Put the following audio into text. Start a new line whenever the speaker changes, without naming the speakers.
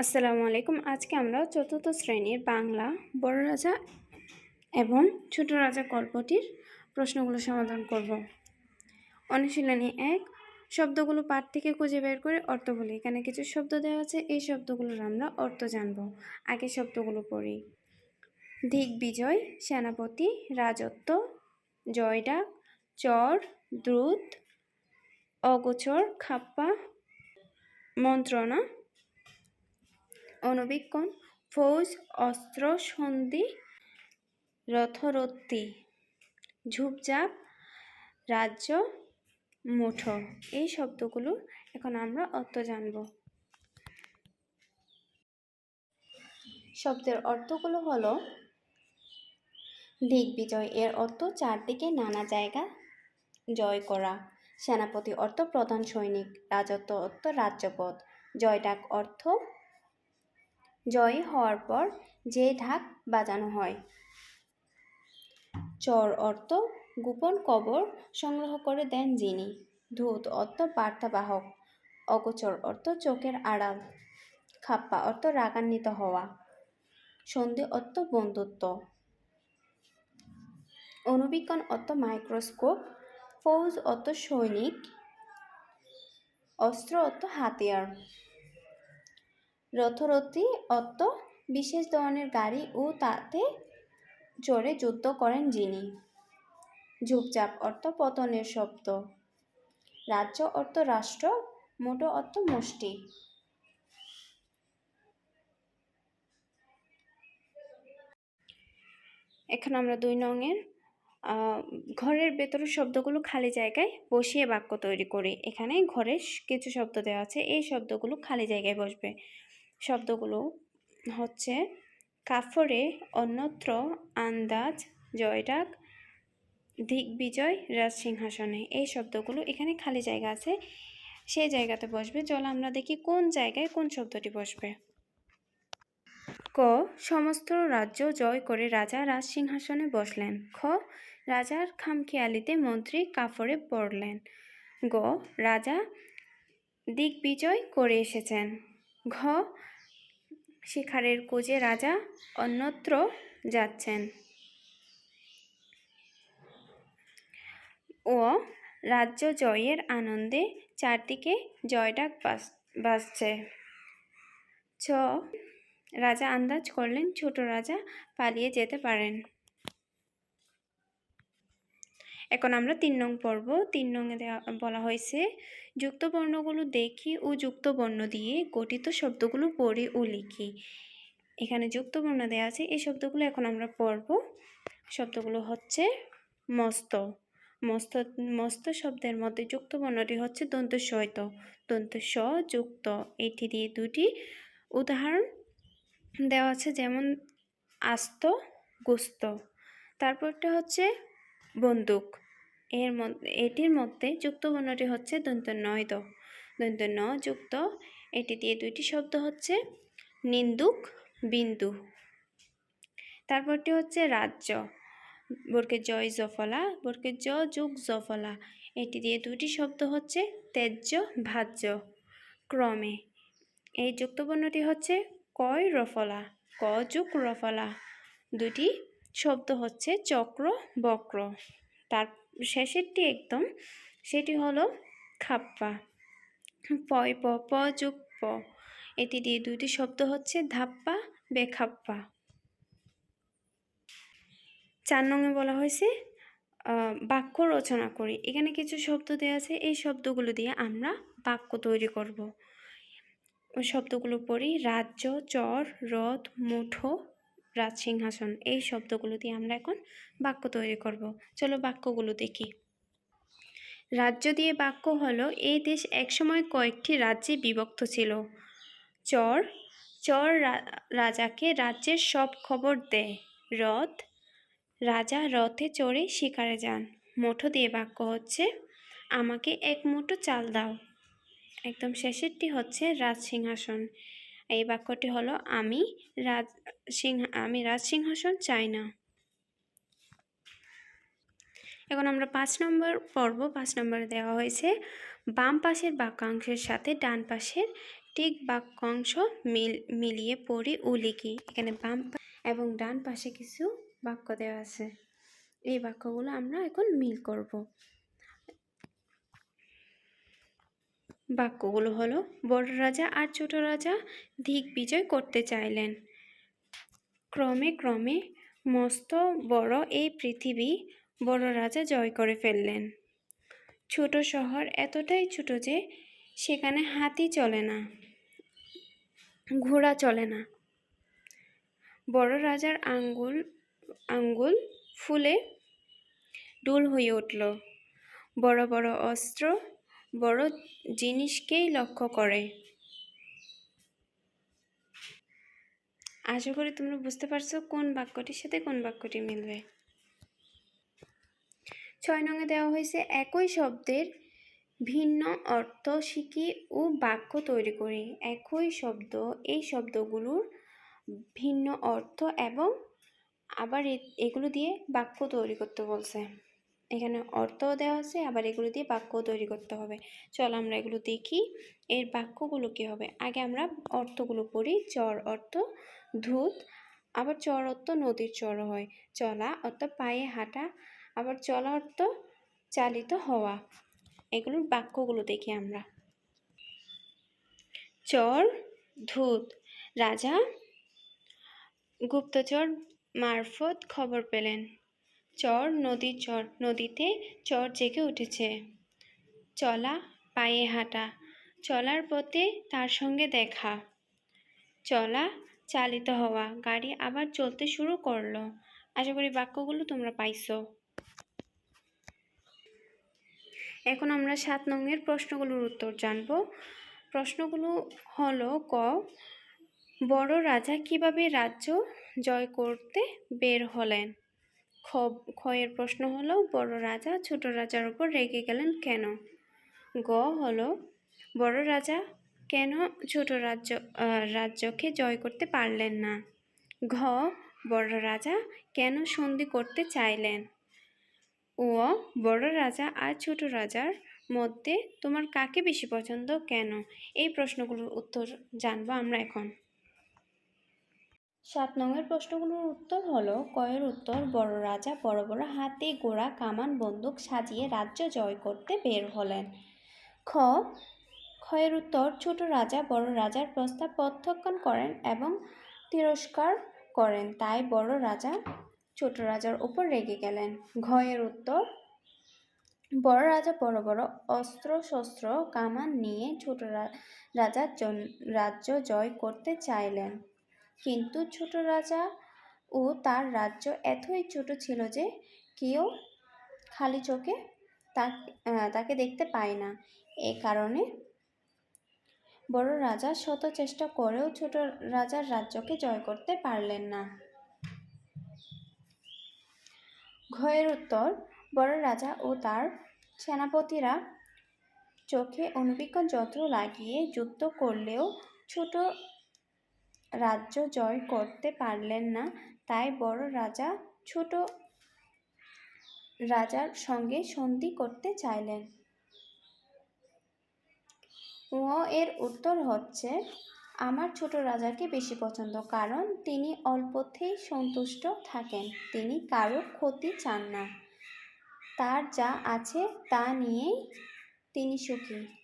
আসসালামু আলাইকুম। আজকে আমরা চতুর্থ শ্রেণির বাংলা বড় রাজা এবং ছোট রাজা গল্পটির প্রশ্নগুলো সমাধান করব। অনুশীলনী এক, শব্দগুলো পাঠ থেকে খুঁজে বের করে অর্থ বলি। এখানে কিছু শব্দ দেওয়া আছে, এই শব্দগুলোর আমরা অর্থ জানব। আগে শব্দগুলো পড়ি। দিগ্বিজয় সেনাপতি, রাজত্ব জয়ডাক চর, দ্রুত, অগোচর, খাপ্পা, মন্ত্রণা অনবীক্ষণ ফৌজ, অস্ত্র, সন্ধি, রথরত্তি, ঝুপঝাপ, রাজ্য, মুঠো। এই শব্দগুলো এখন আমরা অর্থ জানব। শব্দের অর্থগুলো হলো দিগ্বিজয় এর অর্থ চারদিকে নানা জায়গা জয় করা। সেনাপতি অর্থ প্রধান সৈনিক, রাজত্ব অর্থ রাজ্যপথ। জয়ডাক অর্থ জয় হওয়ার পর যে ঢাক বাজানো হয়। চর অর্থ গোপন কবর সংগ্রহ করে দেন যিনি। ধূত অর্থ বার্তাবাহক। অগোচর অর্থ চোখের আড়াল। খাপ্পা অর্থ রাগান্বিত হওয়া। সন্ধি অর্থ বন্ধুত্ব। অনুবীক্ষণ অর্থ মাইক্রোস্কোপ। ফৌজ অর্থ সৈনিক। অস্ত্র অর্থ হাতিয়ার। রথরথী অর্থ বিশেষ ধরনের গাড়ি ও তাতে চড়ে যুদ্ধ করেন যিনি। ঝুপচাপ অর্থ পতনের শব্দ। রাজ্য অর্থ রাষ্ট্র, মোটো অর্থ মুষ্টি। এখন আমরা দুই নঙের ঘরের ভেতরের শব্দগুলো খালি জায়গায় বসিয়ে বাক্য তৈরি করি। এখানে ঘরের কিছু শব্দ দেওয়া আছে, এই শব্দগুলো খালি জায়গায় বসবে। শব্দগুলো হচ্ছে কাফরে অন্যত্র আন্দাজ জয়ডাক দিগ্বিজয়, রাজসিংহাসনে। এই শব্দগুলো এখানে খালি জায়গা আছে। সেই জায়গাতে বসবে। চলো আমরা দেখি কোন জায়গায় কোন শব্দটি বসবে। ক, সমস্ত রাজ্য জয় করে রাজা রাজসিংহাসনে বসলেন। খ, রাজার খামখেয়ালিতে মন্ত্রী কাফরে পড়লেন। গ, রাজা দিগ্বিজয় করে এসেছেন। ঘ শিকারের কোজে রাজা অন্যত্র যাচ্ছেন। ও রাজ্য জয়ের আনন্দে চারদিকে জয়ডাক বাজছে। ছ, রাজা আন্দাজ করলেন ছোট রাজা পালিয়ে যেতে পারেন। এখন আমরা তিন নং পর্ব, তিন নংয়ে বলা হয়েছে, যুক্ত বর্ণগুলো দেখি ও যুক্ত বর্ণ দিয়ে গঠিত শব্দগুলো পড়ি ও লিখি। এখানে যুক্ত বর্ণ দেওয়া আছে, এই শব্দগুলো এখন আমরা পড়ব। শব্দগুলো হচ্ছে মস্ত। মস্ত মস্ত শব্দের মধ্যে যুক্ত বর্ণটি হচ্ছে দন্ত সহিত। দন্ত স যুক্ত, এটি দিয়ে দুটি উদাহরণ দেওয়া আছে, যেমন আস্ত, গুস্ত। তারপরটা হচ্ছে বন্দুক। এর মধ্যে এটির মধ্যে যুক্ত বর্ণটি হচ্ছে দন্ত নয় দ দন্ত ন যুক্ত এটি দিয়ে দুইটি শব্দ হচ্ছে নিন্দুক, বিন্দু। তারপরটি হচ্ছে রাজ্য। বর্কে জয় জফলা বর্কে জ যুগ জফলা। এটি দিয়ে দুটি শব্দ হচ্ছে তেজ্য ভাজ্য। ক্রমে এই যুক্তবর্ণটি হচ্ছে কয় রফলা, ক যুগ রফলা। দুটি শব্দ হচ্ছে চক্র বক্র। তার শেষেরটি একদম, সেটি হলো খাপ্পা। পয় প প যুগ প। এটি দিয়ে দুটি শব্দ হচ্ছে ধাপ্পা, বেখাপ্পা। চার নঙে বলা হয়েছে বাক্য রচনা করি। এখানে কিছু শব্দ দেওয়া আছে, এই শব্দগুলো দিয়ে আমরা বাক্য তৈরি করব। শব্দগুলো পড়ি রাজ্য, চর, রথ, মুঠো রাজসিংহাসন এই শব্দগুলো দিয়ে আমরা এখন বাক্য তৈরি করব। চলো বাক্যগুলো দেখি। রাজ্য দিয়ে বাক্য হলো, এই দেশ একসময় কয়েকটি রাজ্যে বিভক্ত ছিল। চর চর রাজাকে রাজ্যের সব খবর দেয়। রথ, রাজা রথে চড়ে শিকারে যান। মুঠো দিয়ে বাক্য হচ্ছে, আমাকে এক মুঠো চাল দাও। একদম শেষেরটি হচ্ছে রাজসিংহাসন এই বাক্যটি হলো, আমি রাজ সিংহ, আমি রাজ সিংহাসন চাই না। এখন আমরা পাঁচ নম্বর পর্ব, পাঁচ নম্বরে দেওয়া হয়েছে, বাম পাশের বাক্যাংশের সাথে ডান পাশের ঠিক বাক্যাংশ মিল, মিলিয়ে পড়ি লিখি এখানে বাম এবং ডান পাশে কিছু বাক্য দেওয়া আছে। এই বাক্যগুলো আমরা এখন মিল করব। বাক্যগুলো হলো, বড় রাজা আর ছোট রাজা দিক বিজয় করতে চাইলেন। ক্রমে ক্রমে মস্ত বড় এই পৃথিবী বড় রাজা জয় করে ফেললেন। ছোট শহর এতটাই ছোট যে সেখানে হাতি চলে না, ঘোড়া চলে না। বড় রাজার আঙ্গুল আঙ্গুল ফুলে ডুল হয়ে উঠল। বড় বড় অস্ত্র বড় জিনিসকেই লক্ষ্য করে। আশা করি তোমরা বুঝতে পারছ কোন বাক্যটির সাথে কোন বাক্যটি মিলবে। ছয় নঙে দেওয়া হয়েছে, একই শব্দের ভিন্ন অর্থ শিখি ও বাক্য তৈরি করি। একই শব্দ, এই শব্দগুলোর ভিন্ন অর্থ এবং আবার এগুলো দিয়ে বাক্য তৈরি করতে বলছে। এখানে অর্থও দেওয়া আছে, আবার এগুলো দিয়ে বাক্য তৈরি করতে হবে। চল আমরা এগুলো দেখি। এর বাক্যগুলো কী হবে? আগে আমরা অর্থগুলো পড়ি। চর অর্থ ধূত, আবার চর অর্থ নদীর চর হয়। চলা অর্থ পায়ে হাঁটা, আবার চলা অর্থ চালিত হওয়া। এগুলোর বাক্যগুলো দেখি আমরা। চর ধূত, রাজা গুপ্তচর মারফত খবর পেলেন। চর নদীর চর, নদীতে চর জেগে উঠেছে। চলা পায়ে হাঁটা, চলার পথে তার সঙ্গে দেখা। চলা চালিত হওয়া, গাড়ি আবার চলতে শুরু করল। আশা করি বাক্যগুলো তোমরা পাইছো। এখন আমরা সাত নংয়ের প্রশ্নগুলোর উত্তর জানব। প্রশ্নগুলো হলো ক, বড় রাজা কীভাবে রাজ্য জয় করতে বের হলেন? খ খয়ের প্রশ্ন হলো, বড় রাজা ছোট রাজার উপর রেগে গেলেন কেন? গ হলো, বড় রাজা কেন ছোট রাজ্য রাজ্যকে জয় করতে পারলেন না? ঘ, বড় রাজা কেন সন্ধি করতে চাইলেন? ও বড় রাজা আর ছোট রাজার মধ্যে তোমার কাকে বেশি পছন্দ কেন? এই প্রশ্নগুলোর উত্তর জানব আমরা এখন। সাত নঙের প্রশ্নগুলোর উত্তর হলো, কয়ের উত্তর, বড় রাজা, বড় বড় হাতি গোড়া কামান, বন্দুক সাজিয়ে রাজ্য জয় করতে বের হলেন। খ, ক্ষয়ের উত্তর, ছোট রাজা, বড় রাজার প্রস্তাব প্রত্যাখ্যান করেন এবং তিরস্কার করেন, তাই বড় রাজা ছোট রাজার উপর রেগে গেলেন। ঘয়ের উত্তর, বড় রাজা বড় বড় অস্ত্র, শস্ত্র, কামান নিয়ে ছোট রাজার রাজ্য জয় করতে চাইলেন। কিন্তু ছোট রাজা ও তার রাজ্য এতই ছোট ছিল যে কেউ খালি চোখে তাক- দেখতে পায় না। এ কারণে বড় রাজা শত চেষ্টা করেও ছোট রাজার রাজ্যকে জয় করতে পারলেন না। ঘয়ের উত্তর, বড় রাজা ও তার সেনাপতিরা চোখে অনুবীক্ষণ যন্ত্র লাগিয়ে যুদ্ধ করলেও ছোট রাজ্য জয় করতে পারলেন না, তাই বড় রাজা ছোট রাজার সঙ্গে সন্ধি করতে চাইলেন। ও এর উত্তর হচ্ছে, আমার ছোট রাজাকে বেশি পছন্দ, কারণ তিনি অল্পতেই সন্তুষ্ট থাকেন। তিনি কারও ক্ষতি চান না। তার যা আছে তা নিয়েই তিনি সুখী।